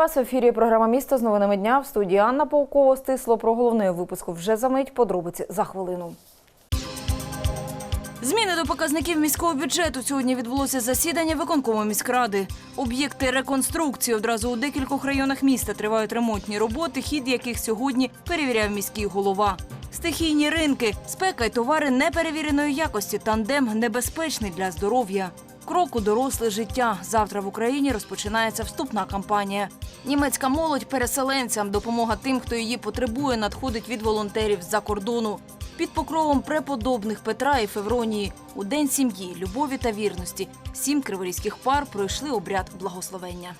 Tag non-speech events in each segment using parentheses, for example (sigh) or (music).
Вас в ефірі. Програма місто з новинами дня в студії Анна Паукова стисло про головне випуску. Вже за мить подробиці за хвилину. Зміни до показників міського бюджету сьогодні відбулося засідання виконкому міськради. Об'єкти реконструкції одразу у декількох районах міста тривають ремонтні роботи, хід яких сьогодні перевіряв міський голова. Стихійні ринки, спека й товари неперевіреної якості, тандем небезпечний для здоров'я. Крок у доросле життя. Завтра в Україні розпочинається вступна кампанія. Німецька молодь переселенцям, допомога тим, хто її потребує, надходить від волонтерів з-за кордону. Під покровом преподобних Петра і Февронії у день сім'ї, любові та вірності сім криворізьких пар пройшли обряд благословення.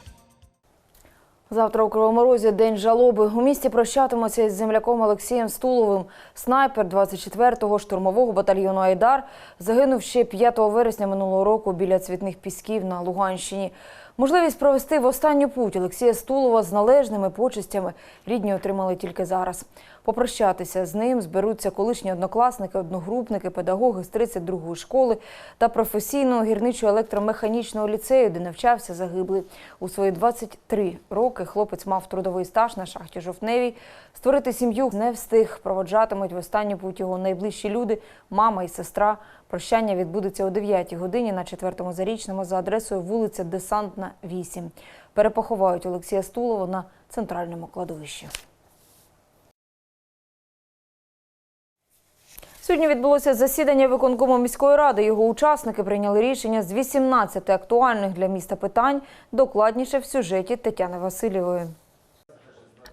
Завтра у Кривоморозі день жалоби. У місті прощатимуться із земляком Олексієм Стуловим. Снайпер 24-го штурмового батальйону Айдар загинув ще 5 вересня минулого року біля цвітних пісків на Луганщині. Можливість провести в останню путь Олексія Стулова з належними почестями рідні отримали тільки зараз. Попрощатися з ним зберуться колишні однокласники, одногрупники, педагоги з 32-ї школи та професійного гірничого електромеханічного ліцею, де навчався загиблий. У свої 23 роки хлопець мав трудовий стаж на шахті Жовтневій. Створити сім'ю не встиг. Проводжатимуть в останню путь його найближчі люди, мама і сестра. Прощання відбудеться о 9 годині на 4-му зарічному за адресою вулиця Десантна, 8. Перепоховають Олексія Стулова на центральному кладовищі. Сьогодні відбулося засідання виконкому міської ради. Його учасники прийняли рішення з 18 актуальних для міста питань. Докладніше в сюжеті Тетяни Васильєвої.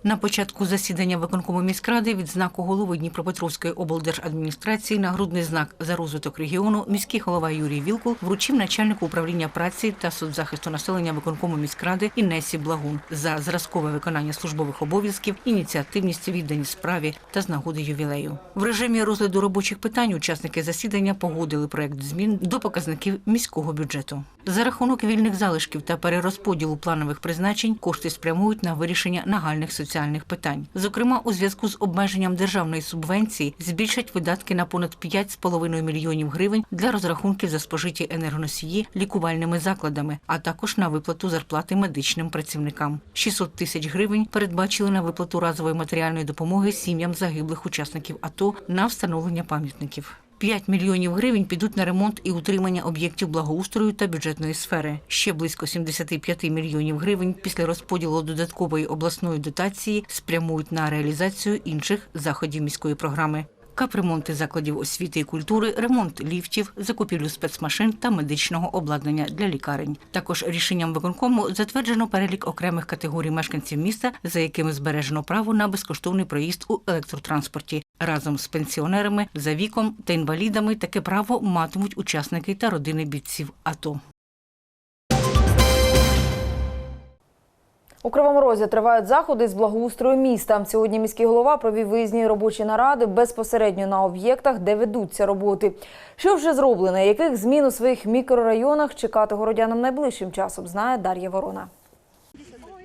На початку засідання виконкому міськради від знаку голови Дніпропетровської облдержадміністрації нагрудний знак за розвиток регіону міський голова Юрій Вілкул вручив начальнику управління праці та соцзахисту населення виконкому міськради Інесі Благун за зразкове виконання службових обов'язків, ініціативність, відданість справі та з нагоди ювілею. В режимі розгляду робочих питань учасники засідання погодили проект змін до показників міського бюджету. За рахунок вільних залишків та перерозподілу планових призначень кошти спрямують на вирішення нагальних соціальних питань. Зокрема, у зв'язку з обмеженням державної субвенції збільшать видатки на понад 5,5 мільйонів гривень для розрахунків за спожиті енергоносії лікувальними закладами, а також на виплату зарплати медичним працівникам. 600 тисяч гривень передбачили на виплату разової матеріальної допомоги сім'ям загиблих учасників АТО на встановлення пам'ятників. 5 мільйонів гривень підуть на ремонт і утримання об'єктів благоустрою та бюджетної сфери. Ще близько 75 мільйонів гривень після розподілу додаткової обласної дотації спрямують на реалізацію інших заходів міської програми. Капремонти закладів освіти і культури, ремонт ліфтів, закупівлю спецмашин та медичного обладнання для лікарень. Також рішенням виконкому затверджено перелік окремих категорій мешканців міста, за якими збережено право на безкоштовний проїзд у електротранспорті. Разом з пенсіонерами за віком та інвалідами таке право матимуть учасники та родини бійців АТО. У Кривому Розі тривають заходи з благоустрою міста. Сьогодні міський голова провів виїзні робочі наради безпосередньо на об'єктах, де ведуться роботи. Що вже зроблено, яких змін у своїх мікрорайонах чекати городянам найближчим часом, знає Дар'я Ворона.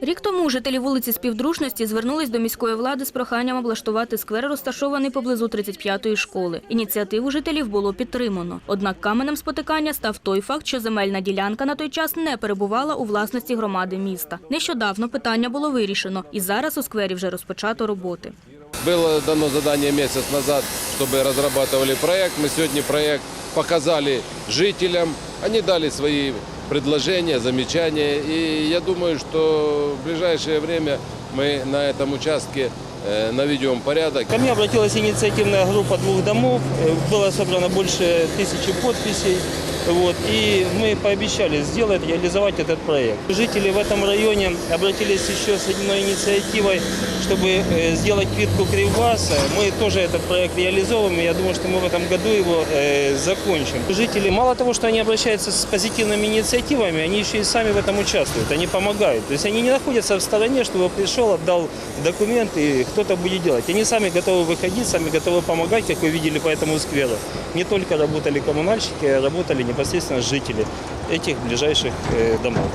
Рік тому жителі вулиці Співдружності звернулись до міської влади з проханням облаштувати сквер, розташований поблизу 35-ї школи. Ініціативу жителів було підтримано. Однак каменем спотикання став той факт, що земельна ділянка на той час не перебувала у власності громади міста. Нещодавно питання було вирішено, і зараз у сквері вже розпочато роботи. Было дано задание месяц назад, чтобы разрабатывали проект. Мы сегодня проект показали жителям. Они дали свои предложения, замечания. И я думаю, что в ближайшее время мы на этом участке э, наведем порядок. Ко мне обратилась инициативная группа двух домов. Э, Было собрано больше тысячи подписей. Вот, и мы пообещали сделать, реализовать этот проект. Жители в этом районе обратились еще с одной инициативой, чтобы э, сделать плитку Кривбаса. Мы тоже этот проект реализовываем, я думаю, что мы в этом году его э, закончим. Жители, мало того, что они обращаются с позитивными инициативами, они еще и сами в этом участвуют, они помогают. То есть они не находятся в стороне, чтобы пришел, отдал документ и кто-то будет делать. Они сами готовы выходить, сами готовы помогать, как вы видели по этому скверу. Не только работали коммунальщики, а работали непосредственно жители этих ближайших э, домов.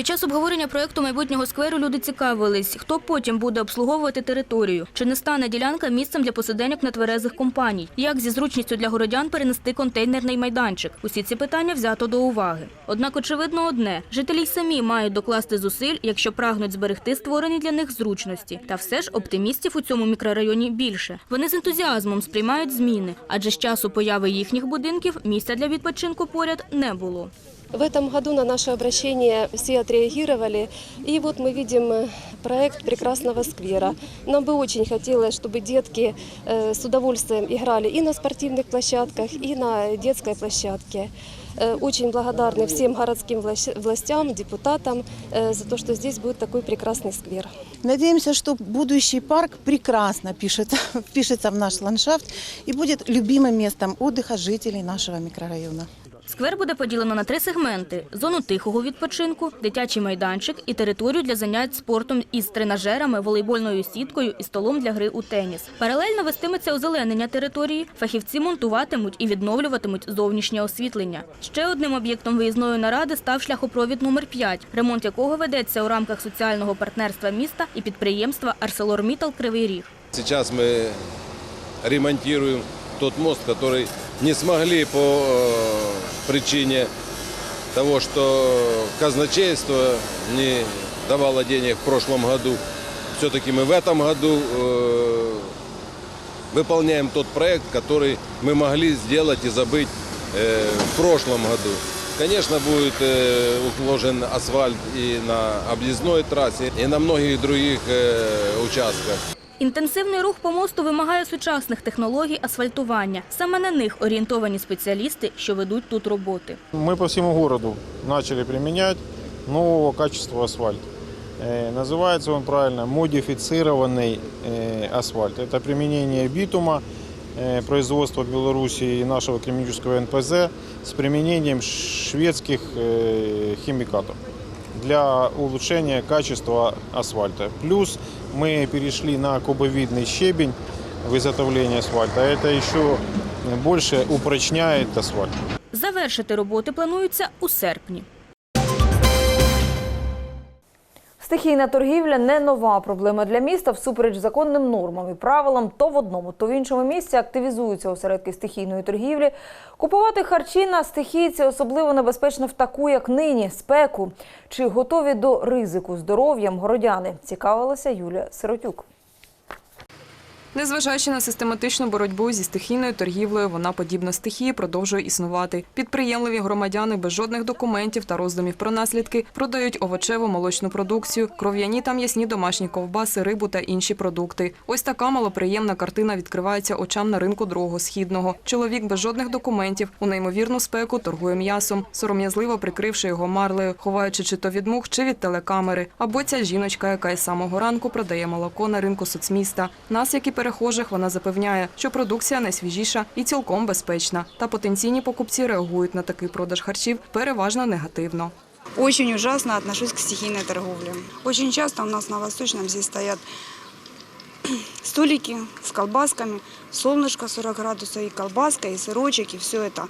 Під час обговорення проекту майбутнього скверу люди цікавились, хто потім буде обслуговувати територію, чи не стане ділянка місцем для посиденьок нетверезих компаній, як зі зручністю для городян перенести контейнерний майданчик. Усі ці питання взято до уваги. Однак, очевидно, одне жителі й самі мають докласти зусиль, якщо прагнуть зберегти створені для них зручності. Та все ж оптимістів у цьому мікрорайоні більше. Вони з ентузіазмом сприймають зміни, адже з часу появи їхніх будинків місця для відпочинку поряд не було. В этом году на наше обращение все отреагировали. И вот мы видим э, проект прекрасного сквера. Нам бы очень хотелось, чтобы детки э, с удовольствием играли и на спортивных площадках, и на детской площадке. Э, Очень благодарны всем городским властям, депутатам за то, что здесь будет такой прекрасный сквер. Надеемся, что будущий парк прекрасно пишется, (laughs) впишется в наш ландшафт и будет любимым местом отдыха жителей нашего микрорайона. Сквер буде поділено на три сегменти: зону тихого відпочинку, дитячий майданчик і територію для занять спортом із тренажерами, волейбольною сіткою і столом для гри у теніс. Паралельно вестиметься озеленення території. Фахівці монтуватимуть і відновлюватимуть зовнішнє освітлення. Ще одним об'єктом виїзної наради став шляхопровід номер 5 ремонт якого ведеться у рамках соціального партнерства міста і підприємства ArcelorMittal Кривий Ріг. Сейчас мы ремонтируем тот мост, который не смогли по э, причине того, что казначейство не давало денег в прошлом году. Все-таки мы в этом году э, выполняем тот проект, который мы могли сделать и забыть э, в прошлом году. Конечно, будет уложен асфальт и на объездной трассе, и на многих других участках. Інтенсивний рух по мосту вимагає сучасних технологій асфальтування. Саме на них орієнтовані спеціалісти, що ведуть тут роботи. Мы по всему городу начали применять нового качества асфальт. Э, Называется он правильно модифицированный э, асфальт. Это применение битума, э, производства Беларуси и нашего кремнического НПЗ с применением шведских э, химикатов для улучшения качества асфальта. Плюс мы перешли на кубовидный щебень в изготовлении асфальта. Это еще больше упрочняет асфальт. Завершити роботи планується у серпні. Стихійна торгівля не нова проблема для міста. Всупереч законним нормам і правилам, то в одному, то в іншому місці активізуються осередки стихійної торгівлі. Купувати харчі на стихійці особливо небезпечно в таку, як нині, спеку. Чи готові до ризику здоров'ям городяни? Цікавилася Юлія Сиротюк. Незважаючи на систематичну боротьбу зі стихійною торгівлею, вона подібна стихії продовжує існувати. Підприємливі громадяни без жодних документів та роздумів про наслідки продають овочеву молочну продукцію, кров'яні та м'ясні домашні ковбаси, рибу та інші продукти. Ось така малоприємна картина відкривається очам на ринку другого східного. Чоловік без жодних документів у неймовірну спеку торгує м'ясом, сором'язливо прикривши його марлею, ховаючи чи то від мух, чи від телекамери. Або ця жіночка, яка із самого ранку продає молоко на ринку соцміста. Нас, як і перехожих, вона запевняє, що продукція найсвіжіша і цілком безпечна. Та потенційні покупці реагують на такий продаж харчів переважно негативно. Очень ужасно отношусь к стихийной торговле. Очень часто у нас на Восточном здесь стоят (clears throat) столики с колбасками, солнышко 40 градусов, и колбаска, и сырочек, и все это.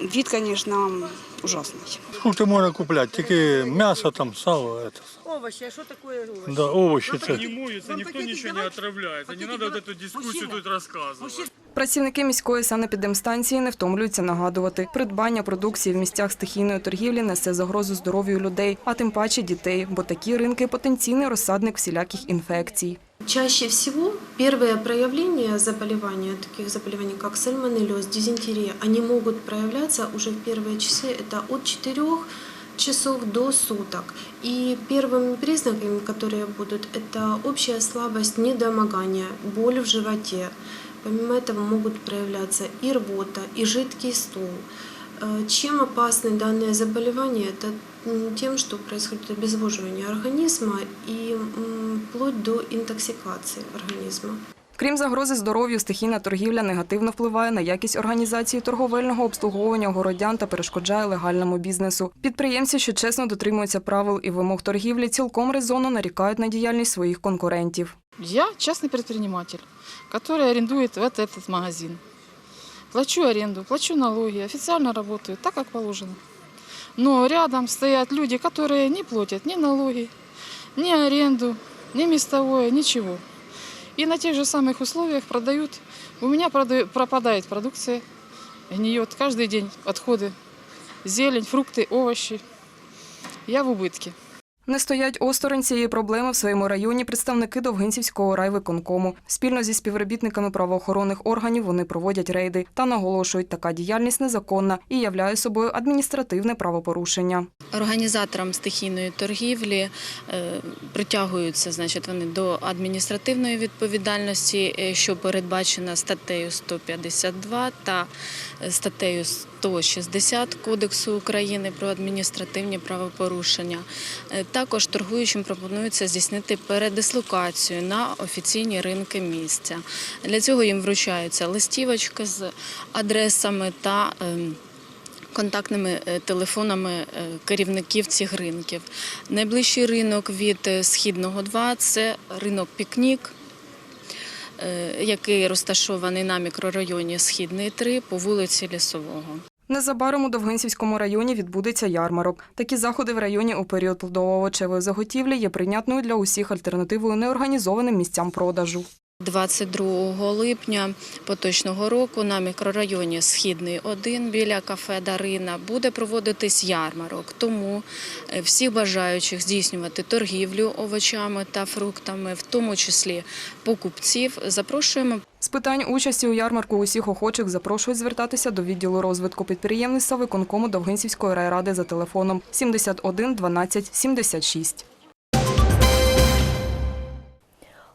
Вид, конечно, ужасный. Фрукти можна купляти, тільки м'ясо, там, сало. Это. Овощи, а что такое овощи? Да, овочі це. моется, никто ничего не отравляется. Не надо вот эту дискуссию тут рассказывать. Працівники міської санепідемстанції не втомлюються нагадувати, придбання продукції в місцях стихійної торгівлі несе загрозу здоров'ю людей, а тим паче дітей, бо такі ринки потенційний розсадник всіляких інфекцій. Чаще всего первые проявления заболевания, таких заболеваний как сальмонеллез, дизентерия, они могут проявляться уже в первые часы, это от 4 часов до суток. И первыми признаками, которые будут, это общая слабость, недомогание, боль в животе. Помимо этого могут проявляться и рвота, и жидкий стул. Э, Чем опасны данные заболевания? Это тем, что происходит обезвоживание организма и м, вплоть до интоксикации организма. Крім загрози здоров'ю, стихійна торгівля негативно впливає на якість організації торговельного обслуговування городян та перешкоджає легальному бізнесу. Підприємці, що чесно дотримуються правил і вимог торгівлі, цілком резонно нарікають на діяльність своїх конкурентів. Я частный предприниматель, который арендует вот этот магазин. Плачу аренду, плачу налоги, официально работаю, так как положено. Но рядом стоят люди, которые не платят ни налоги, ни аренду, ни местовое, ничего. И на тех же самых условиях продают. У меня прода- пропадает продукция, гниет каждый день отходы, зелень, фрукты, овощи. Я в убытке. Не стоять осторонь цієї проблеми в своєму районі представники Довгинцівського райвиконкому. Спільно зі співробітниками правоохоронних органів вони проводять рейди та наголошують, така діяльність незаконна і являє собою адміністративне правопорушення. Організаторам стихійної торгівлі е, притягуються значить, вони до адміністративної відповідальності, е, що передбачена статтею 152 та е, статтею 160 Кодексу України про адміністративні правопорушення. Е, Також торгуючим пропонується здійснити передислокацію на офіційні ринки місця. Для цього їм вручаються листівочки з адресами та ем, контактними е, телефонами е, керівників цих ринків. Найближчий ринок від Східного 2 – це ринок Пікнік, який розташований на мікрорайоні Східний 3 по вулиці Лісового. Незабаром у Довгинцівському районі відбудеться ярмарок. Такі заходи в районі у період плодово-овочевої заготівлі є прийнятною для усіх альтернативою неорганізованим місцям продажу. 22 липня поточного року на мікрорайоні Східний 1 біля кафе Дарина буде проводитись ярмарок. Тому е, всіх бажаючих здійснювати торгівлю овочами та фруктами, в тому числі покупців, запрошуємо З питань участі у ярмарку усіх охочих запрошують звертатися до відділу розвитку підприємництва виконкому Довгинцівської райради за телефоном 71 12 76.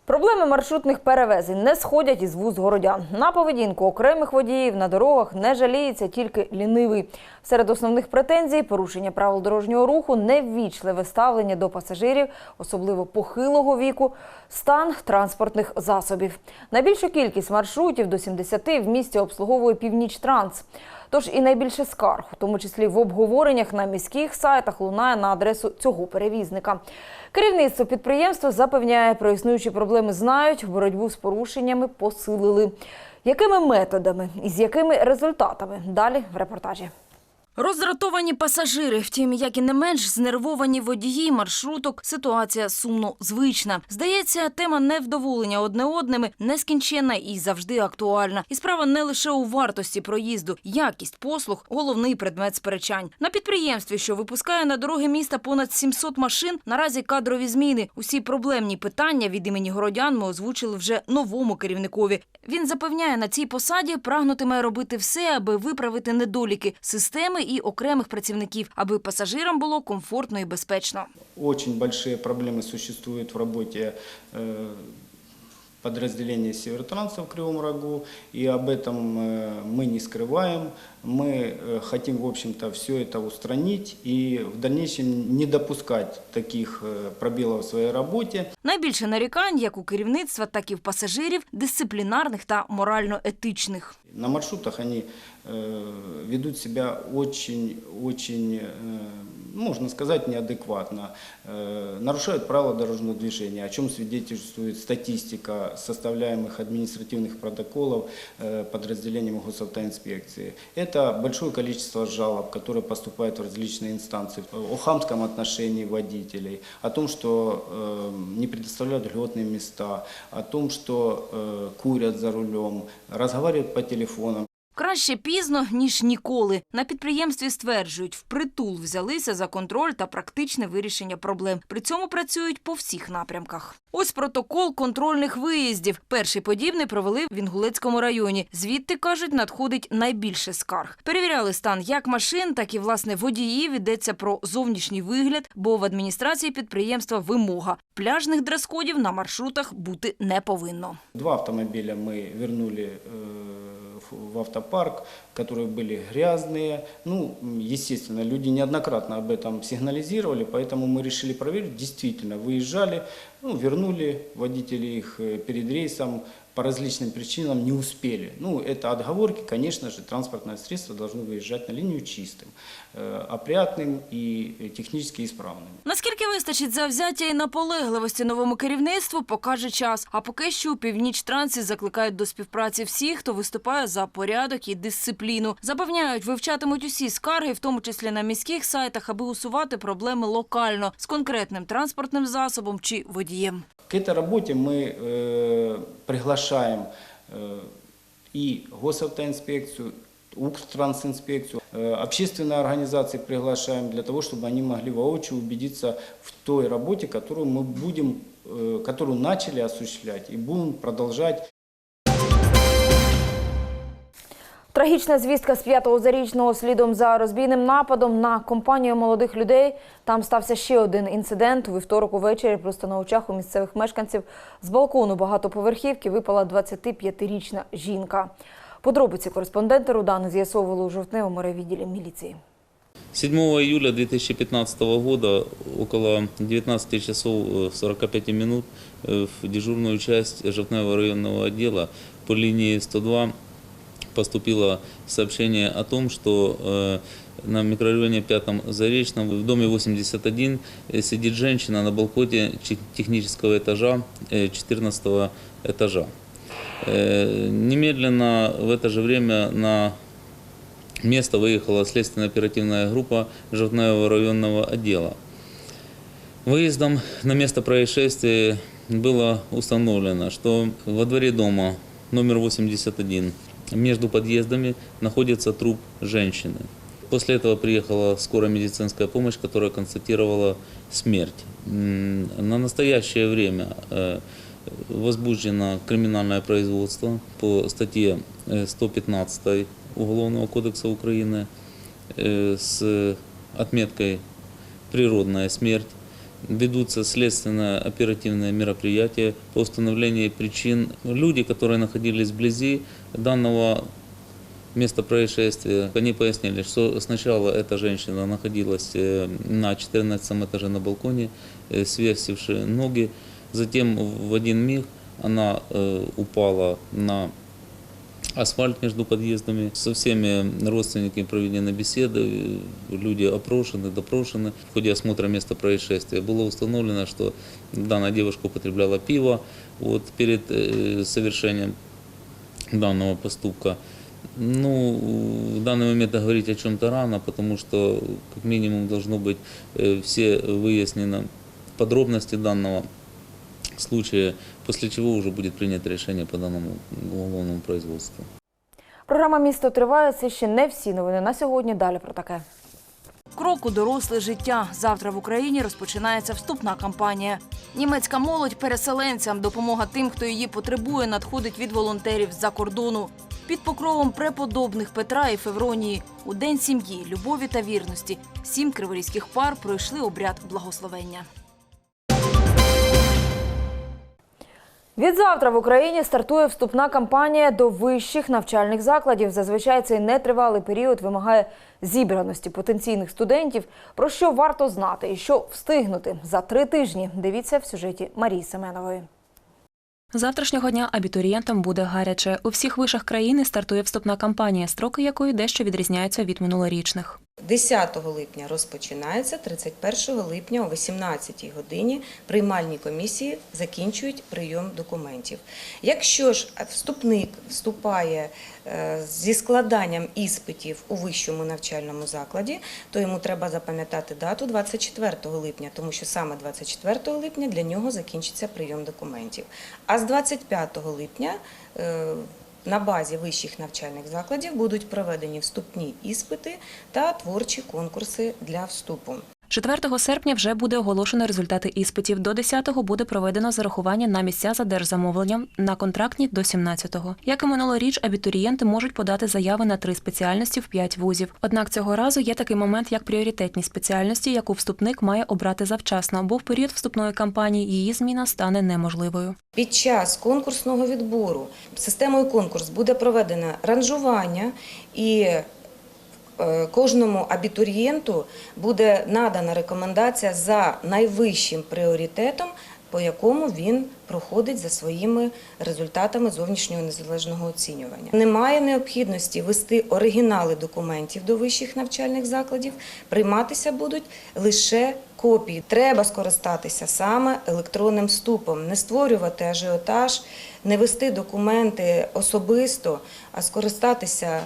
Проблеми маршрутних перевезень не сходять із вуз городян. На поведінку окремих водіїв на дорогах не жаліється тільки лінивий. Серед основних претензій порушення правил дорожнього руху, неввічливе ставлення до пасажирів, особливо похилого віку, стан транспортних засобів. Найбільшу кількість маршрутів до 70 в місті обслуговує Північ-Транс. Тож і найбільше скарг, в тому числі в обговореннях на міських сайтах, лунає на адресу цього перевізника. Керівництво підприємства запевняє, про існуючі проблеми знають, боротьбу з порушеннями посилили. Якими методами і з якими результатами? Далі в репортажі. Роздратовані пасажири, втім, як і не менш знервовані водії маршруток, ситуація сумно звична. Здається, тема невдоволення одне одними нескінченна і завжди актуальна. І справа не лише у вартості проїзду, якість послуг головний предмет сперечань. На підприємстві, що випускає на дороги міста понад 700 машин, наразі кадрові зміни. Усі проблемні питання від імені городян ми озвучили вже новому керівникові. Він запевняє, на цій посаді прагнутиме робити все, аби виправити недоліки системи і окремих працівників, аби пасажирам було комфортно і безпечно. Очень большие проблемы существуют в работе э, подразделения Севертранса в Кривом Рогу, и об этом э, мы не скрываем. Мы э, хотим, в общем-то, все это устранить и в дальнейшем не допускать таких э, пробелов в своей работе. Найбільше нарікань як у керівництва, так і в пасажирів, дисциплінарних та морально-етичних. На маршрутах они э, ведут себя очень-очень, э, можно сказать, неадекватно, э, нарушают правила дорожного движения, о чем свидетельствует статистика составляемых административных протоколов э, подразделением госавтоинспекции. Это большое количество жалоб, которые поступают в различные инстанции о хамском отношении водителей, о том, что э, не предоставляют льготные места, о том, что э, курят за рулем, разговаривают по телефонам. Краще пізно, ніж ніколи. На підприємстві стверджують, впритул взялися за контроль та практичне вирішення проблем. При цьому працюють по всіх напрямках. Ось протокол контрольних виїздів. Перший подібний провели в Інгулецькому районі. Звідти, кажуть, надходить найбільше скарг. Перевіряли стан як машин, так і, власне, водіїв. Йдеться про зовнішній вигляд, бо в адміністрації підприємства вимога. Пляжних дрес-кодів на маршрутах бути не повинно. Два автомобиля мы вернули э, в- автопарк, которые были грязные. Ну, естественно, люди неоднократно об этом сигнализировали, поэтому мы решили проверить. Действительно, выезжали, ну, вернули водители их э, перед рейсом, по различным причинам не успели. Ну, это отговорки, конечно же, транспортное средство должно выезжать на линию чистым, э, опрятным и технически исправным. Наскільки вистачить завзяття і наполегливості новому керівництву, покаже час. А поки що у північ-трансі закликають до співпраці всіх, хто виступає за порядок і дисципліну. Запевняють, вивчатимуть усі скарги, в тому числі на міських сайтах, аби усувати проблеми локально з конкретним транспортним засобом чи водієм. К этой работе мы э, приглашаем э, и госавтоинспекцию, Укртрансинспекцию, э, общественные организации приглашаем для того, чтобы они могли воочию убедиться в той работе, которую мы будем, э, которую начали осуществлять и будем продолжать. Трагічна звістка з п'ятого зарічного слідом за розбійним нападом на компанію молодих людей. Там стався ще один інцидент. У вівторок увечері просто на очах у місцевих мешканців з балкону багатоповерхівки випала 25-річна жінка. Подробиці кореспонденти Рудани з'ясовували у жовтневому райвідділі міліції. 7 июля 2015 года около 19 часов э, 45 минут э, в дежурную часть Жовтневого районного отдела по линии 102 поступило сообщение о том, что э, на микрорайоне Пятом Заречном в доме 81 э, сидит женщина на балконе чи- технического этажа э, 14 этажа. Э, Немедленно в это же время на место выехала следственно-оперативная группа Жовтневого районного отдела. Выездом на место происшествия было установлено, что во дворе дома номер 81 между подъездами находится труп женщины. После этого приехала скорая медицинская помощь, которая констатировала смерть. На настоящее время э, возбуждено криминальное производство по статье э, 115 Уголовного кодекса Украины э, с отметкой «природная смерть». Ведутся следственно-оперативные мероприятия по установлению причин. Люди, которые находились вблизи данного места происшествия, они пояснили, что сначала эта женщина находилась э, на 14 этаже на балконе, э, свесивши ноги. Затем в один миг она э, упала на асфальт между подъездами. Со всеми родственниками проведены беседы, люди опрошены, допрошены. В ходе осмотра места происшествия было установлено, что данная девушка употребляла пиво вот, перед э, совершением данного поступка. Ну, в данный момент говорить о чем-то рано, потому что как минимум должно быть э, все выяснено подробности данного случая, после чего уже будет принято решение по данному уголовному производству. Програма Місто триває. Це ще не всі новини на сьогодні. Далі про таке. Крок у доросле життя. Завтра в Україні розпочинається вступна кампанія. Німецька молодь переселенцям, допомога тим, хто її потребує, надходить від волонтерів з-за кордону. Під покровом преподобних Петра і Февронії у день сім'ї, любові та вірності сім криворізьких пар пройшли обряд благословення. Відзавтра в Україні стартує вступна кампанія до вищих навчальних закладів. Зазвичай цей нетривалий період вимагає зібраності потенційних студентів. Про що варто знати і що встигнути за три тижні. Дивіться в сюжеті Марії Семенової. Завтрашнього дня абітурієнтам буде гаряче. У всіх вишах країни стартує вступна кампанія, строки якої дещо відрізняються від минулорічних. 10 липня розпочинається, 31 липня о 18 годині приймальні комісії закінчують прийом документів. Якщо ж вступник вступає е, зі складанням іспитів у вищому навчальному закладі, то йому треба запам'ятати дату 24 липня, тому що саме 24 липня для нього закінчиться прийом документів. А з 25 липня е, на базі вищих навчальних закладів будуть проведені вступні іспити та творчі конкурси для вступу. 4 серпня вже буде оголошено результати іспитів. До 10-го буде проведено зарахування на місця за держзамовленням, на контрактні до 17-го. Як і минулоріч, абітурієнти можуть подати заяви на три спеціальності в п'ять вузів. Однак цього разу є такий момент, як пріоритетні спеціальності, яку вступник має обрати завчасно, бо в період вступної кампанії її зміна стане неможливою. Під час конкурсного відбору системою конкурс буде проведено ранжування і Кожному абітурієнту буде надана рекомендація за найвищим пріоритетом по якому він проходить за своїми результатами зовнішнього незалежного оцінювання. Немає необхідності вести оригінали документів до вищих навчальних закладів, прийматися будуть лише копії. Треба скористатися саме електронним вступом, не створювати ажіотаж, не вести документи особисто, а скористатися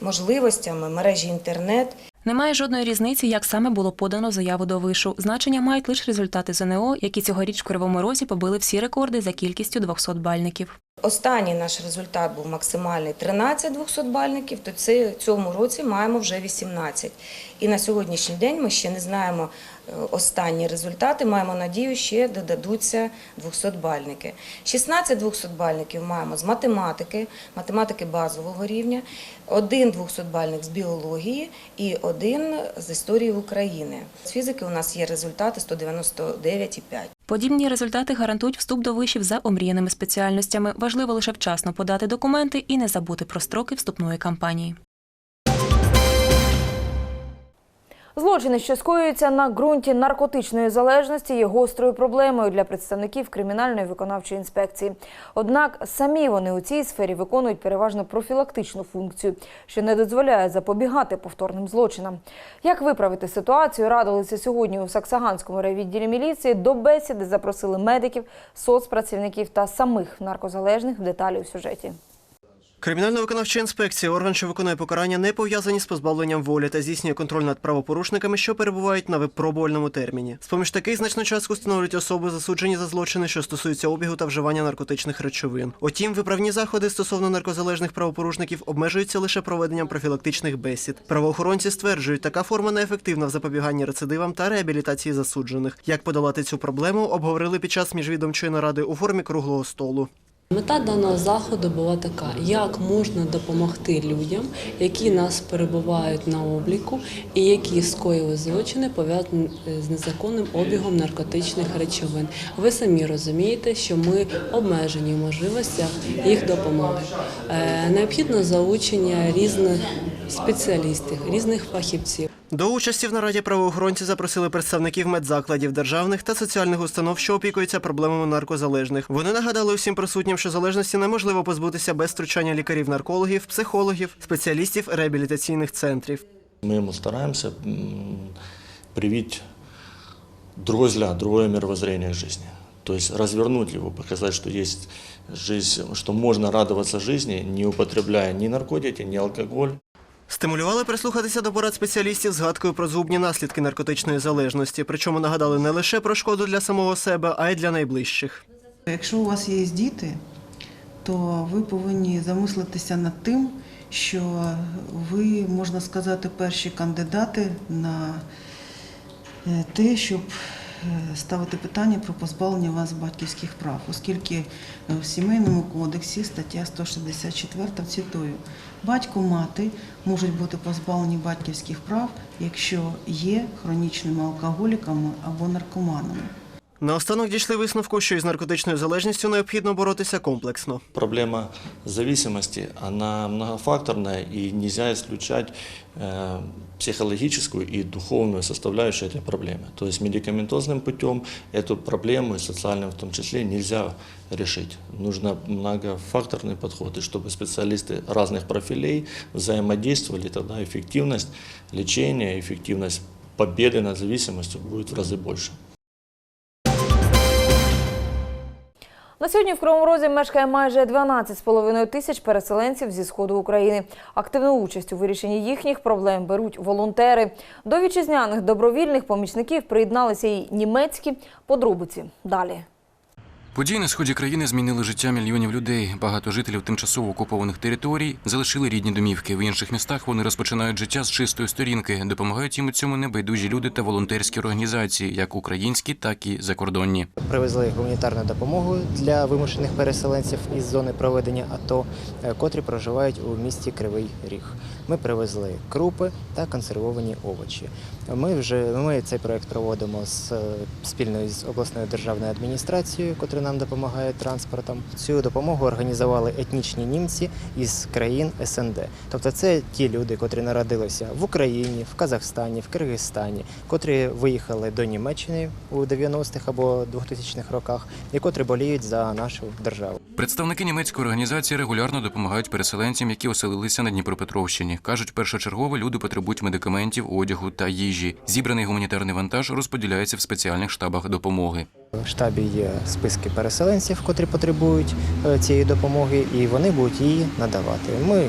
можливостями мережі інтернет. Немає жодної різниці, як саме було подано заяву до вишу. Значення мають лише результати ЗНО, які цьогоріч в Кривому Розі побили всі рекорди за кількістю 200 бальників. Останній наш результат був максимальний 13 200-бальників, то це цьому році маємо вже 18. І на сьогоднішній день ми ще не знаємо е, останні результати. Маємо надію, ще додадуться 200-бальники. 16 200-бальників маємо з математики, математики базового рівня, один 200-бальник з біології і один з історії України. З фізики у нас є результати 199,5. Подібні результати гарантують вступ до вишів за омріяними спеціальностями. Важливо лише вчасно подати документи і не забути про строки вступної кампанії. Злочини, що скоюються на ґрунті наркотичної залежності, є гострою проблемою для представників кримінальної виконавчої інспекції. Однак самі вони у цій сфері виконують переважно профілактичну функцію, що не дозволяє запобігати повторним злочинам. Як виправити ситуацію, радилися сьогодні у Саксаганському райвідділі міліції. До бесіди запросили медиків, соцпрацівників та самих наркозалежних. Деталі у сюжеті. Кримінально-виконавча інспекція орган, що виконує покарання, не пов'язані з позбавленням волі та здійснює контроль над правопорушниками, що перебувають на випробувальному терміні. З поміж таких значну частку встановлюють особи, засуджені за злочини, що стосуються обігу та вживання наркотичних речовин. Утім, виправні заходи стосовно наркозалежних правопорушників обмежуються лише проведенням профілактичних бесід. Правоохоронці стверджують, така форма неефективна в запобіганні рецидивам та реабілітації засуджених. Як подолати цю проблему, обговорили під час міжвідомчої наради у формі круглого столу. Мета даного заходу була така: як можна допомогти людям, які нас перебувають на обліку і які скоїли злочини пов'язані з незаконним обігом наркотичних речовин. Ви самі розумієте, що ми обмежені в можливостях їх допомоги. Е, Необхідно залучення різних спеціалістів, різних фахівців. До участі в нараді правоохоронці запросили представників медзакладів державних та соціальних установ, що опікуються проблемами наркозалежних. Вони нагадали усім присутнім, що залежності неможливо позбутися без втручання лікарів-наркологів, психологів, спеціалістів реабілітаційних центрів. Мы ему стараемся м, привить другой взгляд, другое мировоззрение к жизни. То есть развернуть его, показать, что есть жизнь, что можно радоваться жизни, не употребляя ни наркотики, ни алкоголь. Стимулювали прислухатися до порад спеціалістів згадкою про зубні наслідки наркотичної залежності. Причому нагадали не лише про шкоду для самого себе, а й для найближчих. Якщо у вас є діти, то ви повинні замислитися над тим, що ви, можна сказати, перші кандидати на е, те, щоб е, ставити питання про позбавлення вас батьківських прав, оскільки е, в сімейному кодексі стаття 164 цитую, батько, мати можуть бути позбавлені батьківських прав, якщо є хронічними алкоголіками або наркоманами. Наостанок дійшли висновку, що із наркотичною залежністю необхідно боротися комплексно. Проблема зависимости, она многофакторная и нельзя исключать э, психологическую и духовную составляющую этой проблемы. То есть медикаментозным путем эту проблему, и социальную в том числе, нельзя решить. Нужно многофакторный подход, и чтобы специалисты разных профилей взаимодействовали, тогда эффективность лечения, эффективность победы над зависимостью будет в разы больше. На сьогодні в Кривому Розі мешкає майже 12,5 тисяч переселенців зі сходу України. Активну участь у вирішенні їхніх проблем беруть волонтери. До вітчизняних добровільних помічників приєдналися й німецькі подробиці. Далі. Події на сході країни змінили життя мільйонів людей. Багато жителів тимчасово окупованих територій залишили рідні домівки. В інших містах вони розпочинають життя з чистої сторінки. Допомагають їм у цьому небайдужі люди та волонтерські організації, як українські, так і закордонні. Привезли гуманітарну допомогу для вимушених переселенців із зони проведення АТО, е, котрі проживають у місті Кривий Ріг. Ми привезли крупи та консервовані овочі. Ми вже ми цей проект проводимо з е, спільно з обласною державною адміністрацією, котра нам допомагає транспортом. Цю допомогу організували етнічні німці із країн СНД. Тобто це ті люди, котрі народилися в Україні, в Казахстані, в Киргизстані, котрі виїхали до Німеччини у 90-х або 2000-х роках, і котрі боліють за нашу державу. Представники німецької організації регулярно допомагають переселенцям, які оселилися на Дніпропетровщині. Кажуть, першочергово люди потребують медикаментів, одягу та їжі. Зібраний гуманітарний вантаж розподіляється в спеціальних штабах допомоги. В штабі є списки переселенців, котрі потребують е, цієї допомоги, і вони будуть її надавати. Ми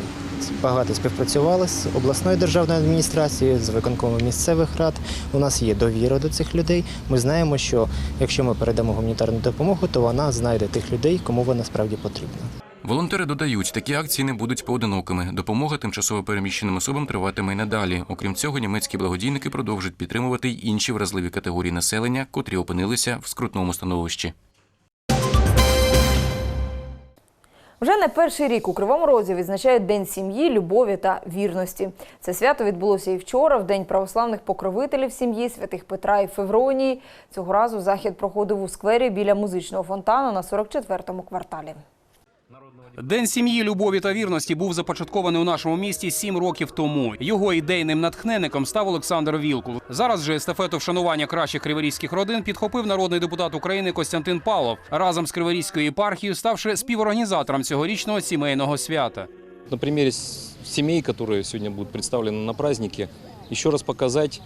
багато співпрацювали з обласною державною адміністрацією, з виконкомом місцевих рад. У нас є довіра до цих людей. Ми знаємо, що якщо ми передамо гуманітарну допомогу, то вона знайде тих людей, кому вона справді потрібна. Волонтери додають, такі акції не будуть поодинокими. Допомога тимчасово переміщеним особам триватиме й надалі. Окрім цього, німецькі благодійники продовжують підтримувати й інші вразливі категорії населення, котрі опинилися в скрутному становищі. Вже не перший рік у Кривому Розі відзначають День сім'ї, любові та вірності. Це свято відбулося і вчора, в День православних покровителів сім'ї святих Петра і Февронії. Цього разу захід проходив у сквері біля музичного фонтану на 44-му кварталі. День сім'ї, любові та вірності був започаткований у нашому місті сім років тому. Його ідейним натхненником став Олександр Вілкул. Зараз же естафету вшанування кращих криворізьких родин підхопив народний депутат України Костянтин Павлов разом з Криворізькою єпархією, ставши співорганізатором цьогорічного сімейного свята. На примере с- семей, которые сегодня будут представлены на празднике, еще раз показать,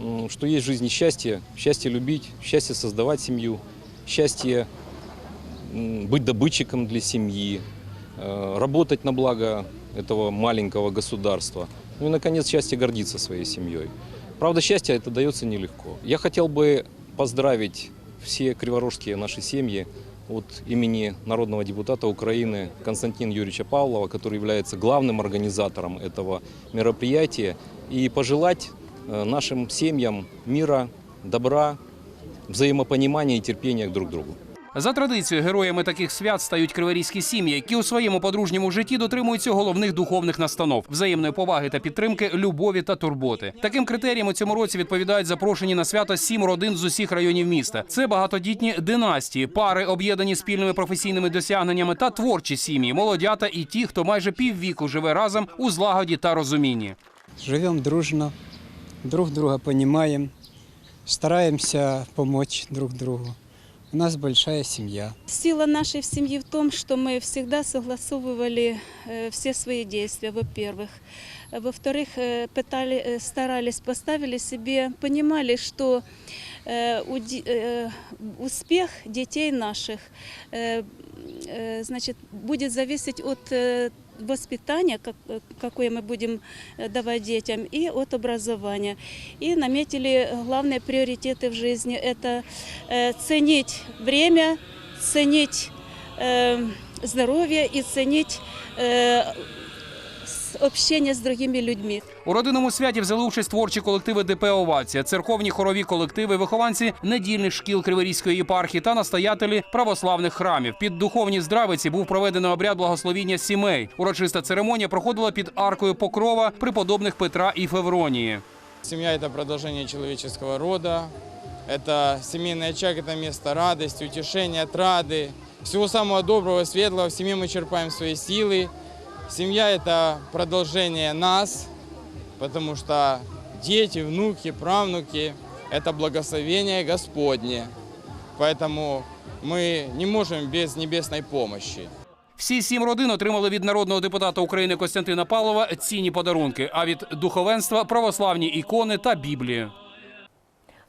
м, что есть в жизни счастье, счастье любить, счастье создавать семью, счастье м, быть добытчиком для семьи, э, Работать на благо этого маленького государства. Ну и, наконец, счастье гордиться своей семьей. Правда, счастье это дается нелегко. Я хотел бы поздравить все криворожские наши семьи от имени народного депутата Украины Константина Юрьевича Павлова, который является главным организатором этого мероприятия, и пожелать э, нашим семьям мира, добра, взаимопонимания и терпения друг к другу. За традицією, героями таких свят стають криворізькі сім'ї, які у своєму подружньому житті дотримуються головних духовних настанов взаємної поваги та підтримки, любові та турботи. Таким критеріям у цьому році відповідають запрошені на свято сім родин з усіх районів міста. Це багатодітні династії, пари, об'єднані спільними професійними досягненнями та творчі сім'ї, молодята і ті, хто майже піввіку живе разом у злагоді та розумінні. Живем дружно, друг друга понимаем, стараемся помочь друг другу. У нас большая семья. Сила нашей семьи в том, что мы всегда согласовывали э, все свои действия, во-первых. Во-вторых, э, пытали, э, старались, поставили себе, понимали, что э, уди- э, успех детей наших э, э, значит, будет зависеть от э, воспитания, как- э, какое мы будем э, давать детям, и от образования. И наметили главные приоритеты в жизни. Это э, ценить время, ценить э, здоровье и ценить э, с- общение с другими людьми. У родинному святі взяли участь творчі колективи ДП Овація, церковні хорові колективи, вихованці недільних шкіл Криворізької єпархії та настоятелі православних храмів. Під духовні здравиці був проведений обряд благословіння сімей. Урочиста церемонія проходила під аркою покрова преподобних Петра і Февронії. Семья – это продолжение человеческого рода, это семейный очаг, это место радости, утешения, отрады. Всего самого доброго, светлого. В семье мы черпаем свои силы. Семья – это продолжение нас, потому что дети, внуки, правнуки – это благословение Господне. Поэтому мы не можем без небесной помощи. Всі сім родин отримали від народного депутата України Костянтина Павлова цінні подарунки, а від духовенства православні ікони та Біблію.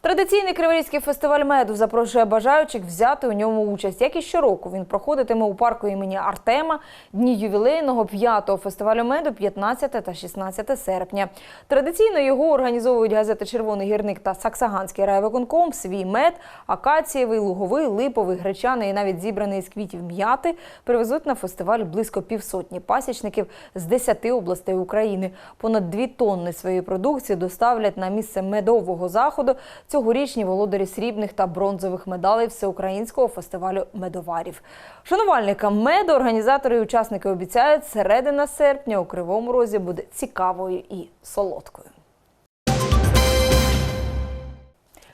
Традиційний Криворізький фестиваль меду запрошує бажаючих взяти у ньому участь. Як і щороку він проходитиме у парку імені Артема, дні ювілейного п'ятого фестивалю меду 15 та 16 серпня. Традиційно його організовують газети Червоний гірник та Саксаганський райвиконком. Свій мед, акацієвий, луговий, липовий, гречаний і навіть зібраний з квітів м'яти привезуть на фестиваль близько півсотні пасічників з 10 областей України. Понад дві тонни своєї продукції доставлять на місце медового заходу цьогорічні володарі срібних та бронзових медалей всеукраїнського фестивалю медоварів. Шанувальникам меду організатори і учасники обіцяють, середина серпня у Кривому Розі буде цікавою і солодкою.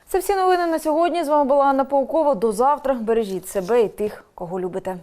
Це всі новини на сьогодні. З вами була Анна Паукова. До завтра. Бережіть себе і тих, кого любите.